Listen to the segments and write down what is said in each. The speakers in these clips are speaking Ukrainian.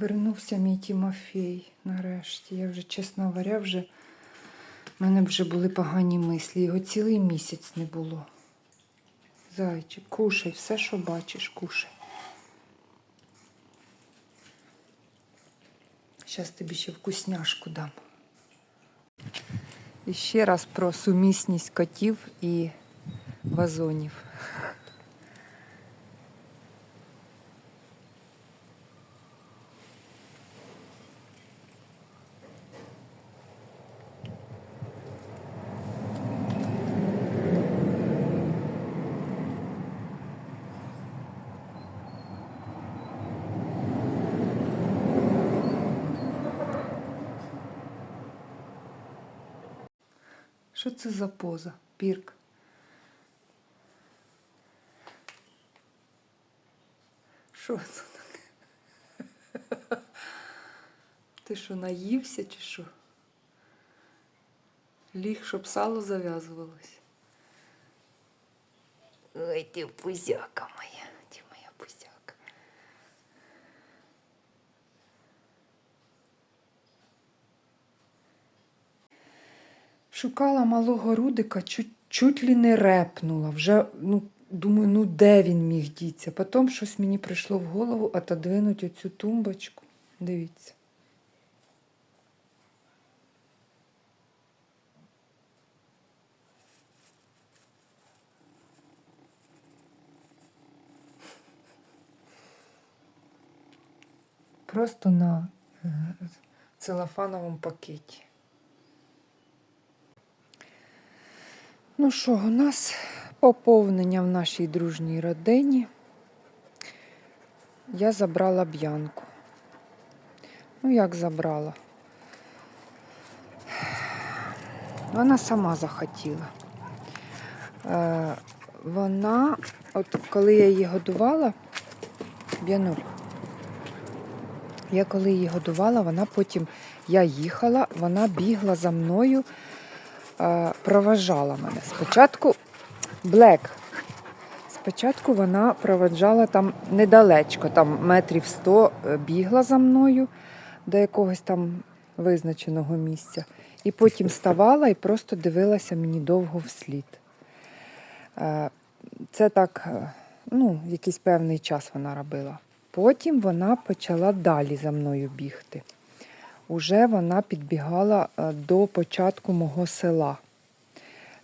Вернувся мій Тімофій нарешті. Я вже, чесно говоря, вже в мене вже були погані мислі. Його цілий місяць не було. Зайчик, кушай, все, що бачиш, кушай. Зараз тобі ще вкусняшку дам. І ще раз про сумісність котів і вазонів. Що це за поза? Пірк. Що це таке? Ти що, наївся чи що? Ліг, щоб сало зав'язувалось. Ой, ти пузяка моя, ти моя пузяка. Шукала малого Рудика, чуть, чуть ли не репнула. Вже, ну, думаю, ну де він міг діться. Потім щось мені прийшло в голову отодвинуть оцю тумбочку. Дивіться. Просто на е, целофановому пакеті. Ну що, у нас поповнення в нашій дружній родині. Я забрала б'янку. Ну, як забрала? Вона сама захотіла. Е, вона, от коли я її годувала, Б'януль, я коли її годувала, вона потім, я їхала, вона бігла за мною, проважала мене. Спочатку Блек. Спочатку вона проведжала там недалечко, там метрів сто е, бігла за мною до якогось там визначеного місця. І потім ставала і просто дивилася мені довго вслід. Е, Це так, е, ну, якийсь певний час вона робила. Потім вона почала далі за мною бігти. Уже вона підбігала е, до початку мого села.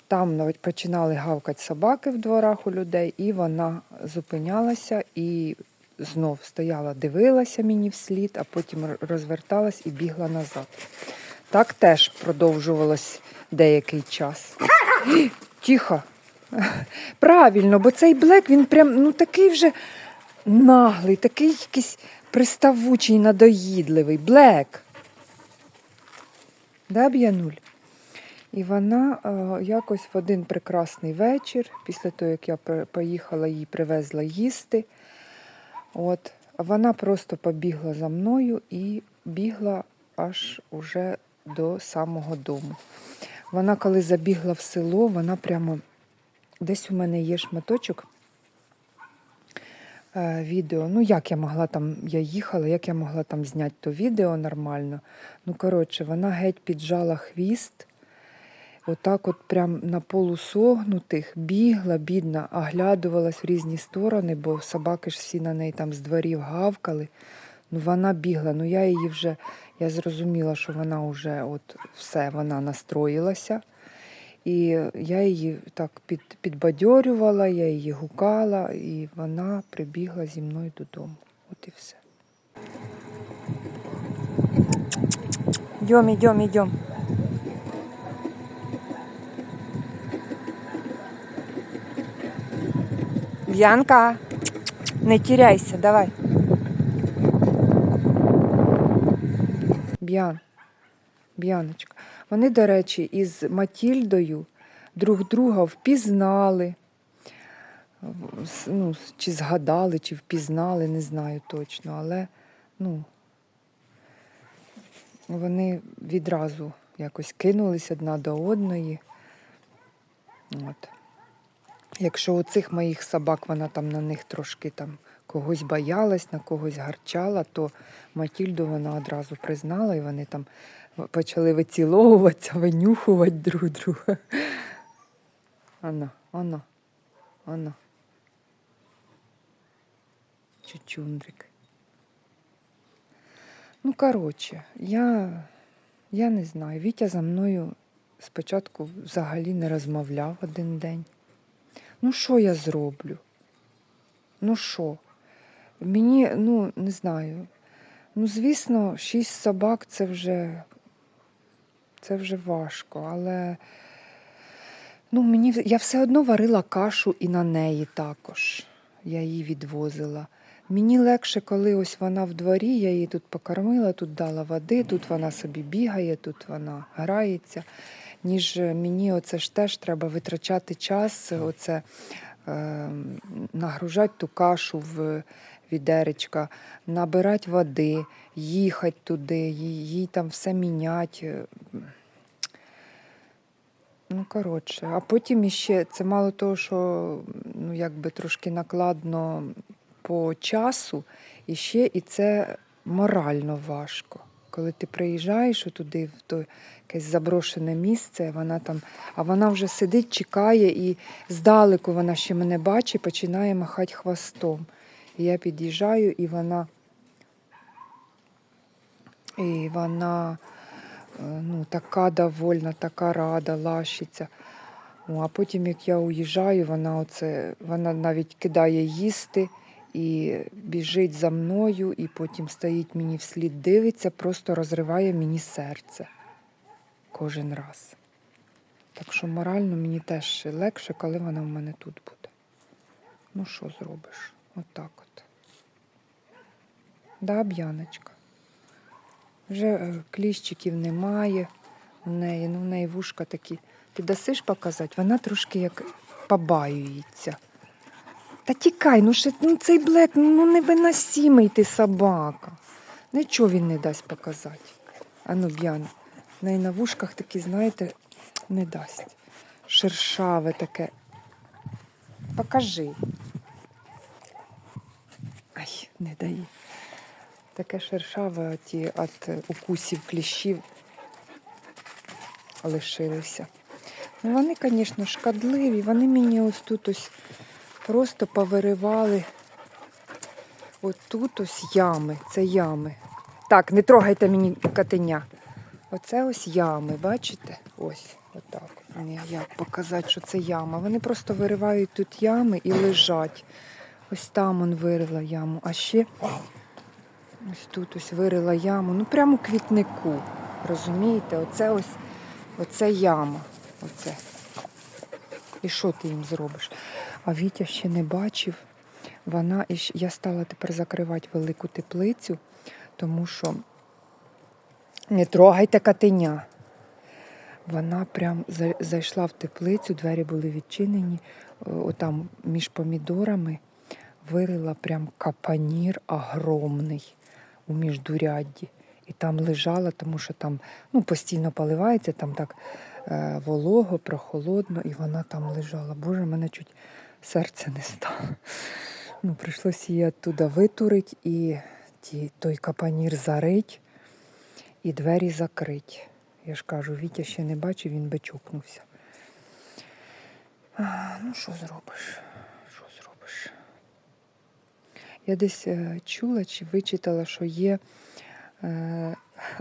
Там навіть починали гавкати собаки в дворах у людей, і вона зупинялася і знов стояла, дивилася мені вслід, а потім розверталась і бігла назад. Так теж продовжувалось деякий час. Тихо. Правильно, бо цей блек він прям ну такий вже наглий, такий якийсь приставучий, надоїдливий. Блек. Да, Б'януль? І вона е, якось в один прекрасний вечір, після того, як я поїхала, їй привезла їсти. От, вона просто побігла за мною і бігла аж уже до самого дому. Вона, коли забігла в село, вона прямо десь у мене є шматочок відео. Ну, як я могла там, я їхала, як я могла там зняти то відео нормально. Ну, коротше, вона геть піджала хвіст. Отак от прям на полусогнутих бігла, бідна, оглядувалась в різні сторони, бо собаки ж всі на неї там з дворів гавкали. Ну вона бігла, ну я її вже, я зрозуміла, що вона вже от все, вона настроїлася. І я її так під, підбадьорювала, я її гукала, і вона прибігла зі мною додому. От і все. Йдем, йдем, йдем. Б'янка, не тіряйся, давай. Б'ян, Б'яночка. Вони, до речі, із Матільдою друг друга впізнали. Ну, чи згадали, чи впізнали, не знаю точно, але ну, вони відразу якось кинулись одна до одної. От. Якщо у цих моїх собак вона там на них трошки там когось боялась, на когось гарчала, то Матільду вона одразу признала, і вони там почали виціловуватися, винюхувати друг друга. Ано, ано, ано. Чучундрик. Ну, коротше, я, я не знаю. Вітя за мною спочатку взагалі не розмовляв один день. Ну, що я зроблю? Ну що? Мені, ну, не знаю. Ну, звісно, шість собак це вже, це вже важко, але ну, мені, я все одно варила кашу і на неї також. Я її відвозила. Мені легше, коли ось вона в дворі, я її тут покормила, тут дала води, тут вона собі бігає, тут вона грається, ніж мені оце ж теж треба витрачати час, оце, е, нагружати ту кашу в відеречка, набирати води, їхати туди, їй, їй там все міняти. Ну, коротше, а потім іще це мало того, що ну, якби трошки накладно по часу, і ще і це морально важко. Коли ти приїжджаєш туди, в то якесь заброшене місце, вона там, а вона вже сидить, чекає, і здалеку вона ще мене бачить, починає махати хвостом. І я під'їжджаю, і вона, і вона ну, така довольна, така рада, лащиться. О, а потім, як я уїжджаю, вона, оце, вона навіть кидає їсти і біжить за мною, і потім стоїть мені вслід, дивиться, просто розриває мені серце кожен раз. Так що морально мені теж легше, коли вона в мене тут буде. Ну, що зробиш? Отак от. Да, Б'яночка? Вже е, кліщиків немає у неї, ну в неї вушка такі. Ти дасиш показати? Вона трошки як побаюється. Та тікай, ну ще ну, цей блек, ну невиносимий ти собака. Нічого він не дасть показати. Ану, Б'яна. В неї на вушках такі, знаєте, не дасть. Шершаве таке. Покажи. Ай, не дає. Таке шершаве ті від укусів кліщів лишилися. Ну, вони, звісно, шкадливі. Вони мені ось тут ось просто повиривали. От тут ось ями. Це ями. Так, не трогайте мені котеня. Оце ось ями, бачите? Ось, отак. Як показати, що це яма. Вони просто виривають тут ями і лежать. Ось там он вирила яму. А ще ось тут ось вирила яму. Ну прямо у квітнику. Розумієте? Оце ось оце яма. Оце. І що ти їм зробиш? А Вітя ще не бачив. Вона і я стала тепер закривати велику теплицю, тому що не трогайте котеня. Вона прям зайшла в теплицю, двері були відчинені, е, отам між помідорами вирила прям капанір огромний у міждурядді. І там лежала, тому що там ну, постійно поливається, там так е, волого, прохолодно, і вона там лежала. Боже, мене чуть серце не стало. Ну, прийшлося її оттуда витурити і ті, той капанір зарить і двері закрить. Я ж кажу, Вітя ще не бачив, він би чокнувся. А, ну, що зробиш? Що зробиш? Я десь е, чула чи вичитала, що є е,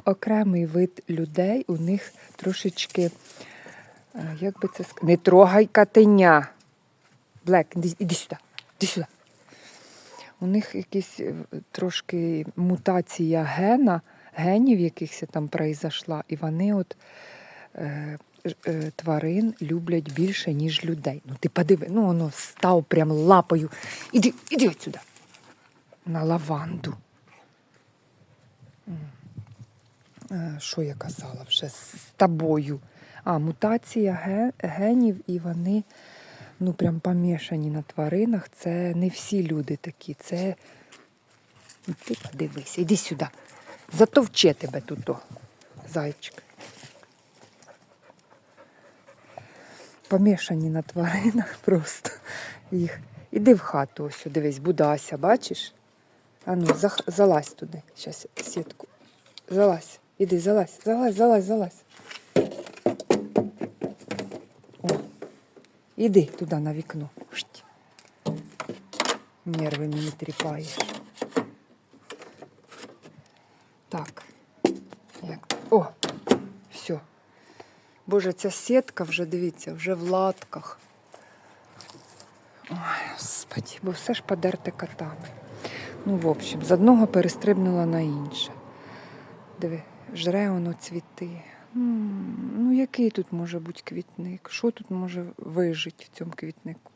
окремий вид людей, у них трошечки, е, як би це сказати, не трогай котеня. Блек, іди, сюди, іди сюди. У них якісь е, трошки мутація гена, генів якихось там произошла, і вони от е, е, тварин люблять більше, ніж людей. Ну ти подиви, ну воно став прям лапою. Іди, іди отсюди. На лаванду. Е, Що я казала вже з тобою? А, мутація генів, і вони ну прям помішані на тваринах. Це не всі люди такі. Це Ну, ти подивися, іди сюди. Затовче тебе тут, о, зайчик. Помішані на тваринах просто їх. Іди в хату, ось, дивись, Будася, бачиш? Ану, зах... залазь туди. Щас сітку. Залазь. Іди, залазь, залазь, залазь, залазь. О, іди туди на вікно. Нерви мені тріпаєш. Так. Як? О, все. Боже, ця сітка вже, дивіться, вже в латках. Ой, господи, бо все ж подерте котами. Ну, в общем, з одного перестрибнула на інше. Диви, жре воно цвіти. Ну, який тут може бути квітник? Що тут може вижити в цьому квітнику?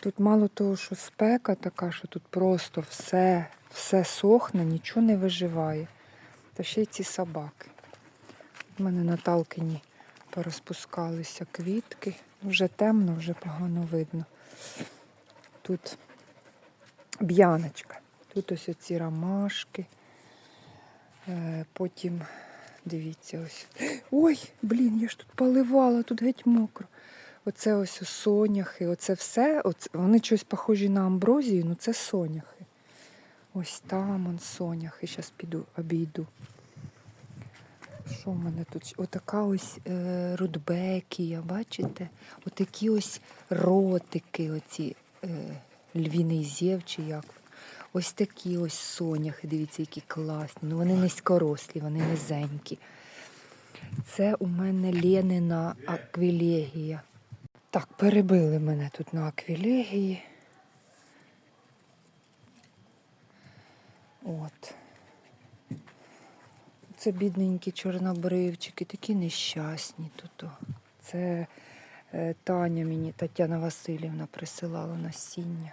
Тут мало того, що спека така, що тут просто все, все сохне, нічого не виживає. Та ще й ці собаки. У мене на Талкині порозпускалися квітки. Вже темно, вже погано видно. Тут б'яночка. Тут ось оці ромашки. Е, Потім, дивіться, ось. Ой, блін, я ж тут поливала, тут геть мокро. Оце ось соняхи, оце все. Оце, вони щось похожі на амброзію, ну це соняхи. Ось там он соняхи. Зараз піду обійду. Що в мене тут? Отака ось е, рудбекія, бачите? Отакі ось ротики, оці е, львіний зєв чи як. Ось такі ось соняхи, дивіться, які класні. Ну вони низькорослі, вони низенькі. Це у мене Ленина аквілегія. Так, перебили мене тут на аквілегії. От. Це бідненькі чорнобривчики, такі нещасні тут. Це е, Таня мені, Тетяна Васильівна присилала насіння.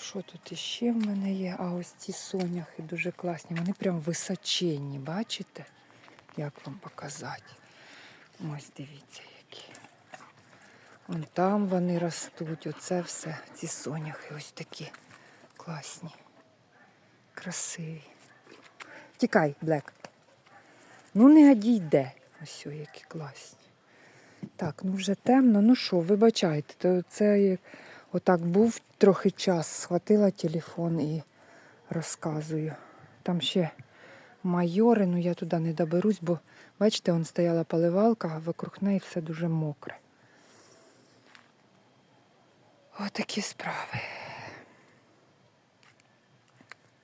Що тут іще в мене є? А ось ці соняхи дуже класні. Вони прям височенні, бачите? Як вам показати? Ось дивіться які. Вон там вони ростуть. Оце все. Ці соняхи ось такі класні. Красиві. Тікай, Блек. Ну не одійде. Ось о, які класні. Так, ну вже темно. Ну що, вибачайте, то це як отак був трохи час, схватила телефон і розказую. Там ще майори, ну я туди не доберусь, бо бачите, он стояла поливалка, а вокруг неї все дуже мокре. Отакі справи.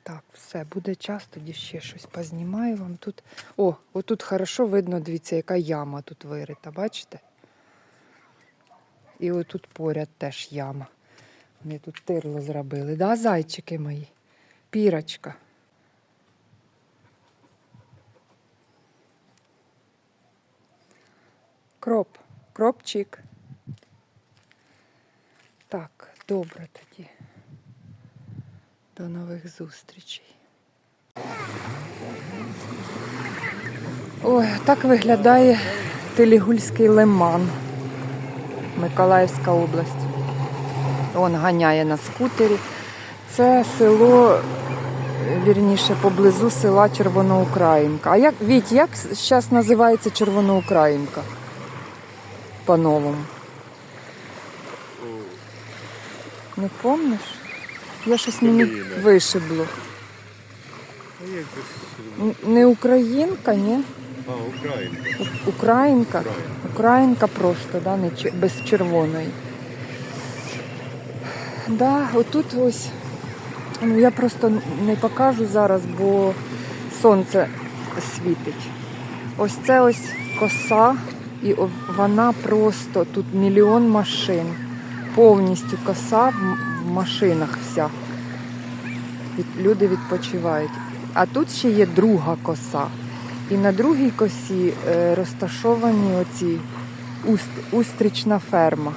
Так, все, буде час, тоді ще щось познімаю вам тут. О, отут хорошо видно, дивіться, яка яма тут вирита, бачите? І отут поряд теж яма. Вони тут тирло зробили, да, зайчики мої? Пірочка. Кроп, кропчик. Так, добре тоді. До нових зустрічей. Ой, так виглядає Телігульський лиман. Миколаївська область. Он ганяє на скутері. Це село, вірніше, поблизу села Червоноукраїнка. А як, Віть, як зараз називається Червоноукраїнка? По-новому. Не помниш? Я щось мені вишибло. А як же ж- Н- Не українка, ні? А, Українка. Українка. Українка. Українка просто, да, не без червоної. Да, отут ось. Ну, я просто не покажу зараз, бо сонце світить. Ось це ось коса, і вона просто тут мільйон машин. Повністю коса в, машинах вся. Люди відпочивають. А тут ще є друга коса. І на другій косі е, розташовані оці уст, устрічна ферма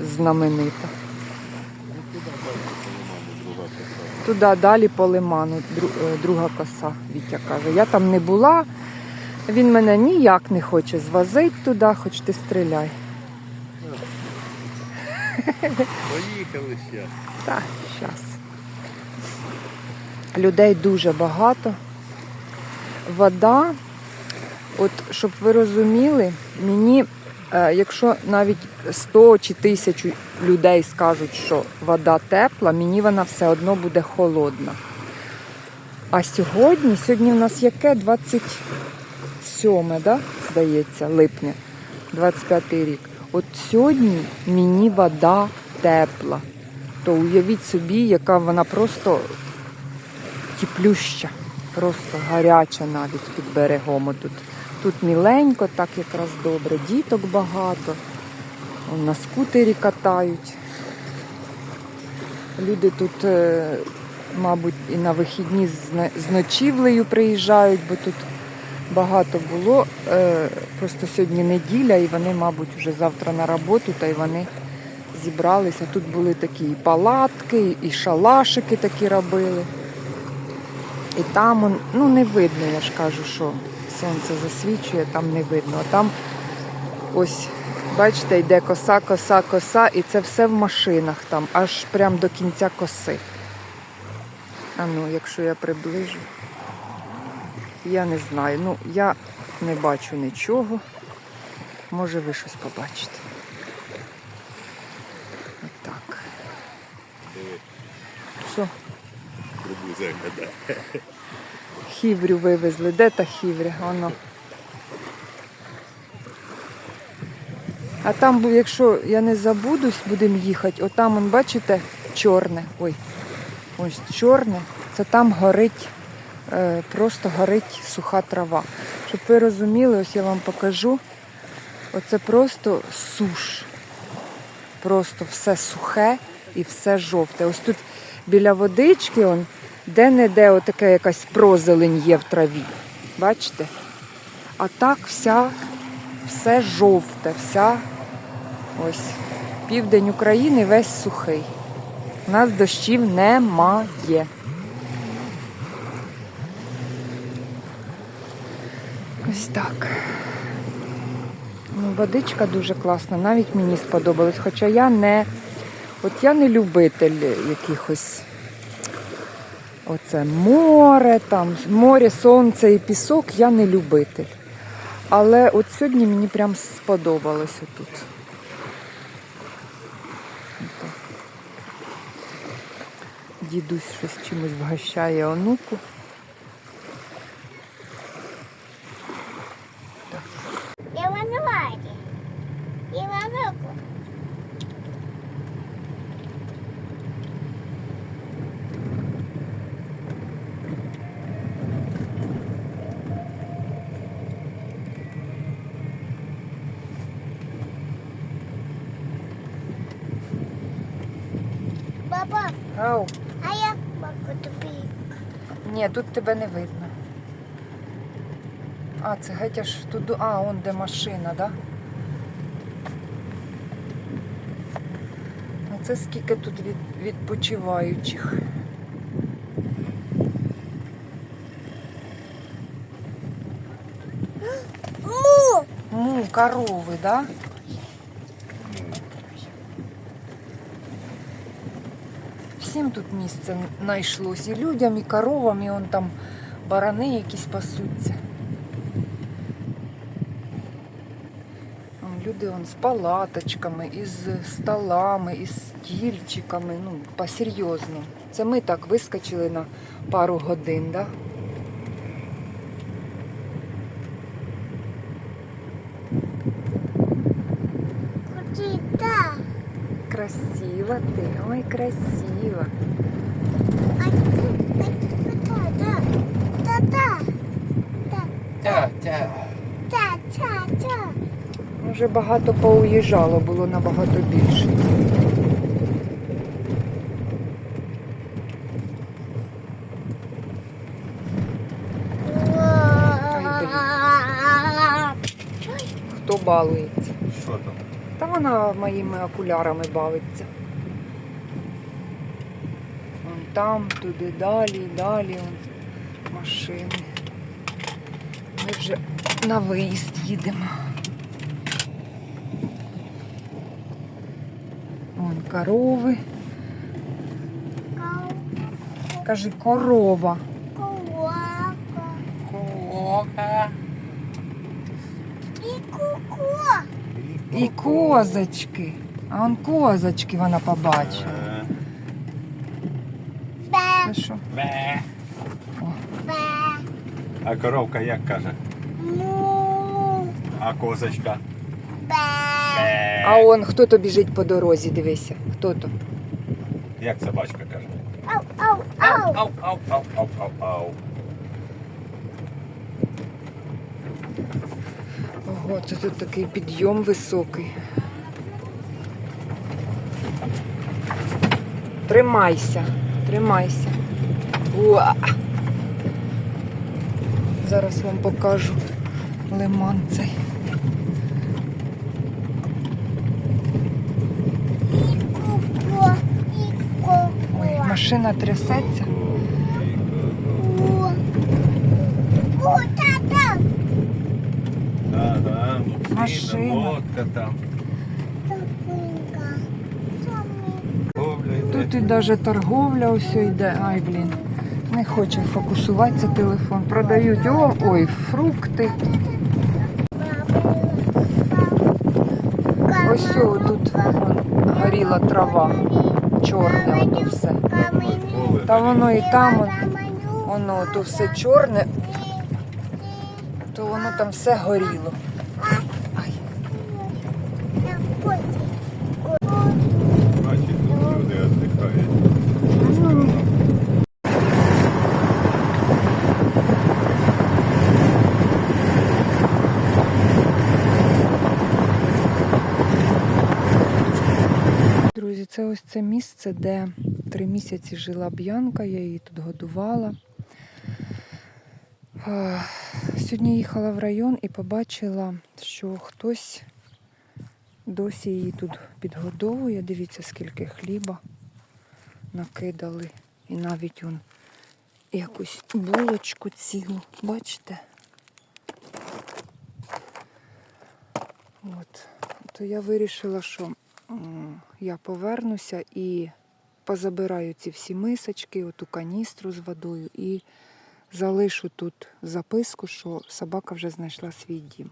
знаменита. Туди далі по лиману, е, друга коса, Вітя каже. Я там не була, він мене ніяк не хоче звозити туди, хоч ти стріляй. Поїхали ще. Так, зараз. Людей дуже багато. Вода, от щоб ви розуміли, мені якщо навіть 100 чи 1000 людей скажуть, що вода тепла, мені вона все одно буде холодна. А сьогодні, сьогодні в нас яке? 27, да? здається, липня, 25 рік. От сьогодні мені вода тепла. То уявіть собі, яка вона просто теплюща, просто гаряча навіть під берегом. Отут. Тут міленько, так якраз добре. Діток багато. На скутері катають. Люди тут, е, мабуть, і на вихідні з ночівлею приїжджають, бо тут багато було. Е, Просто сьогодні неділя, і вони, мабуть, вже завтра на роботу, та й вони зібралися. Тут були такі і палатки, і шалашики такі робили. І там ну не видно, я ж кажу, що сонце засвічує, там не видно. А там ось, бачите, йде коса, коса, коса, і це все в машинах там, аж прям до кінця коси. А ну, якщо я приближу, я не знаю. Ну, я не бачу нічого. Може, ви щось побачите. Отак. Що? Трубу загадай. Хіврю вивезли. Де та хівря? Воно. А там, якщо я не забудусь, будемо їхати, отам, он, бачите, чорне. Ой, ось чорне, це там горить, е, просто горить суха трава. Щоб ви розуміли, ось я вам покажу. Оце просто суш. Просто все сухе і все жовте. Ось тут біля водички, он, де-не-де отака якась прозелень є в траві. Бачите? А так вся, все жовте, вся ось південь України весь сухий. У нас дощів немає. Ось так. Ну, водичка дуже класна, навіть мені сподобалось. Хоча я не, от я не любитель якихось оце море, там, море, сонце і пісок, я не любитель. Але от сьогодні мені прям сподобалось тут. Дідусь щось чимось вгощає онуку. Ау. а як бабку тобі? Ні, тут тебе не видно. А, це геть аж туди. А, он де машина, да? Оце скільки тут від, відпочиваючих. Му! Му, корови, да? Всім тут місце знайшлось. І людям, і коровам, і он там барани якісь пасуться. Люди он з палаточками, із столами, із стільчиками, ну, по серйозно Це ми так вискочили на пару годин, да? Куди та? Красиво ти, ой, красиво. Вже багато поуїжджало, було набагато більше. Хто балується? Що там? Вона моїми окулярами бавиться. Вон там, туди, далі, далі, вон машини. Ми вже на виїзд їдемо. Вон корови. Кажи корова. І козочки. А он козочки вона побачила. Бе, Це що? Бе. бе, А коровка як каже? му, А козочка? бе. Бе. А он хто то біжить по дорозі, дивися. Хто то? Як собачка каже? Ау, ау, ау. Ау, ау, ау, ау, ау, ау. Ого, це тут такий підйом високий. Тримайся, тримайся. Уа! Зараз вам покажу лиман цей. Ой, машина трясеться. О, О, тата. Ага. Машина. Лодка там. Тут і навіть торговля ось йде. Ай, блін. Не хоче фокусуватися телефон. Продають о, ой, фрукти. Ось о, тут горіла трава. Чорне воно все. Та воно і там, воно то все чорне, то воно там все горіло. Ай. Бачиш, тут люди віддихають. Друзі, це ось це місце, де три місяці жила Б'янка, я її тут годувала. Сьогодні їхала в район і побачила, що хтось досі її тут підгодовує. Дивіться, скільки хліба накидали. І навіть он якусь булочку цілу. Бачите? От. То я вирішила, що я повернуся і позабираю ці всі мисочки, оту каністру з водою і залишу тут записку, що собака вже знайшла свій дім.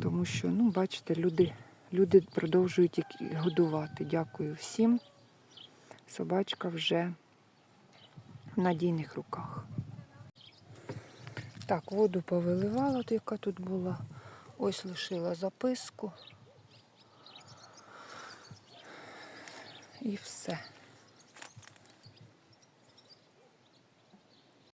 Тому що, ну, бачите, люди, люди продовжують годувати. Дякую всім. Собачка вже в надійних руках. Так, воду повиливала, яка тут була. Ось лишила записку. І все.